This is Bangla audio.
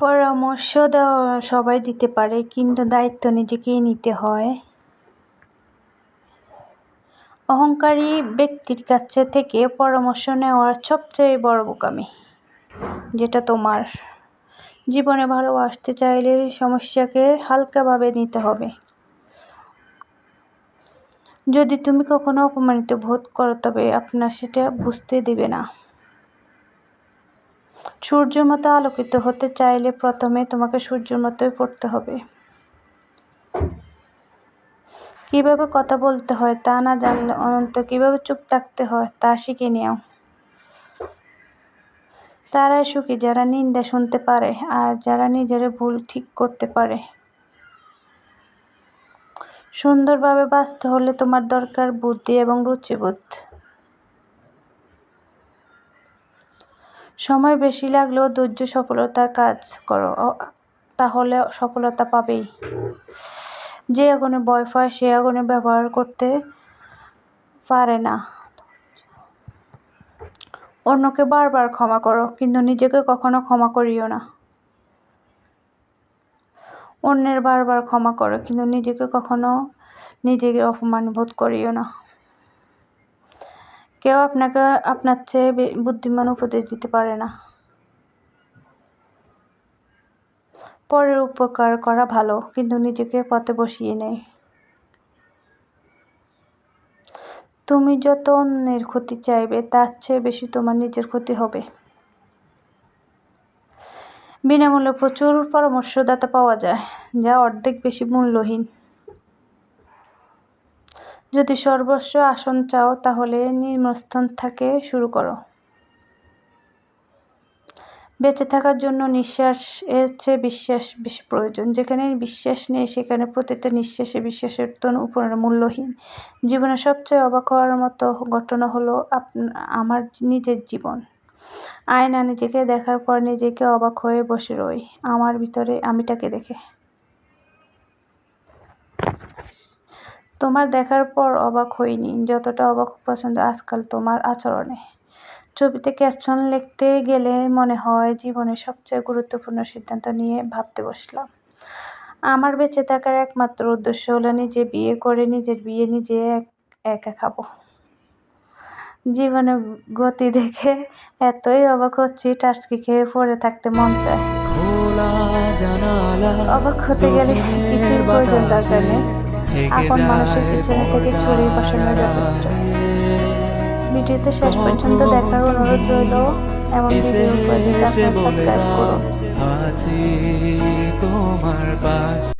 পরামর্শ দেওয়া সবাই দিতে পারে, কিন্তু দায়িত্ব নিজেকেই নিতে হয়। অহংকারী ব্যক্তির কাছে থেকে পরামর্শ নেওয়ার সবচেয়ে বড় বোকামি, যেটা তোমার। জীবনে ভালো আসতে চাইলে সমস্যাকে হালকাভাবে নিতে হবে। যদি তুমি কখনো অপমানিত বোধ করো, তবে আপনার সেটা বুঝতে দেবে না। সূর্যের মতো আলোকিত হতে চাইলে প্রথমে তোমাকে সূর্যের মতোই পড়তে হবে। কীভাবে কথা বলতে হয় তা না জানলে অনন্ত কীভাবে চুপ থাকতে হয় তা শিখে নেও। তারাই সুখী যারা নিন্দা শুনতে পারে আর যারা নিজের ভুল ঠিক করতে পারে। সুন্দরভাবে বাঁচতে হলে তোমার দরকার বুদ্ধি এবং রুচিবোধ। সময় বেশি লাগলেও ধৈর্য, সফলতার কাজ করো। তাহলে সফলতা পাবেই। যে আগুনে ভয় পায়, সে আগুনে ব্যবহার করতে পারে না। অন্যকে বারবার ক্ষমা করো, কিন্তু নিজেকে কখনো ক্ষমা করিও না। অন্যের বারবার ক্ষমা করো, কিন্তু নিজেকে কখনো নিজেকে অপমান বোধ করিও না। কেউ আপনাকে আপনার চেয়ে বুদ্ধিমান উপদেশ দিতে পারে না। পরের উপকার করা ভালো, কিন্তু নিজেকে পথে বসিয়ে নেয়। তুমি যত অন্যের ক্ষতি চাইবে, তার চেয়ে বেশি তোমার নিজের ক্ষতি হবে। বিনামূল্যে প্রচুর পরামর্শদাতা পাওয়া যায়, যা অর্ধেক বেশি মূল্যহীন। যদি সর্বস্ব আসন চাও, তাহলে নিম্নস্থান থেকে শুরু করো। বেঁচে থাকার জন্য নিঃশ্বাস এর চেয়ে বিশ্বাস বেশি প্রয়োজন। যেখানে বিশ্বাস নেই, সেখানে প্রতিটা নিঃশ্বাসে বিশ্বাসের তন উপরে মূল্যহীন। জীবনের সবচেয়ে অবাক হওয়ার মতো ঘটনা হলো আমার নিজের জীবন। আয়না নিজেকে দেখার পর নিজেকে অবাক হয়ে বসে রই। আমার ভিতরে আমিটাকে দেখে। তোমার দেখার পর অবাক হইনি যতটা অবাক পছন্দ আজকাল তোমার আচরণে। ছবিতে ক্যাপশন লিখতে গেলে মনে হয় জীবনের সবচেয়ে গুরুত্বপূর্ণ সিদ্ধান্ত নিয়ে ভাবতে বসলাম। আমার বেঁচে থাকার একমাত্র উদ্দেশ্য হলো নিজে বিয়ে করে নিজের বিয়ে নিজে একা খাব। জীবনের গতি দেখে এতই অবাক হচ্ছি টাস্কি খেয়ে পড়ে থাকতে মন চায়। অবাক হতে গেলে কিছুর প্রয়োজন দরকার নেই। আপন মানুষের পিছনে থেকে ছড়িয়ে বসানো যথেষ্ট ভিডিওতে শেষ পর্যন্ত দেখার অনুরোধ রইল এমন ভিডিও সাবস্ক্রাইব করুন। তোমার পাশে।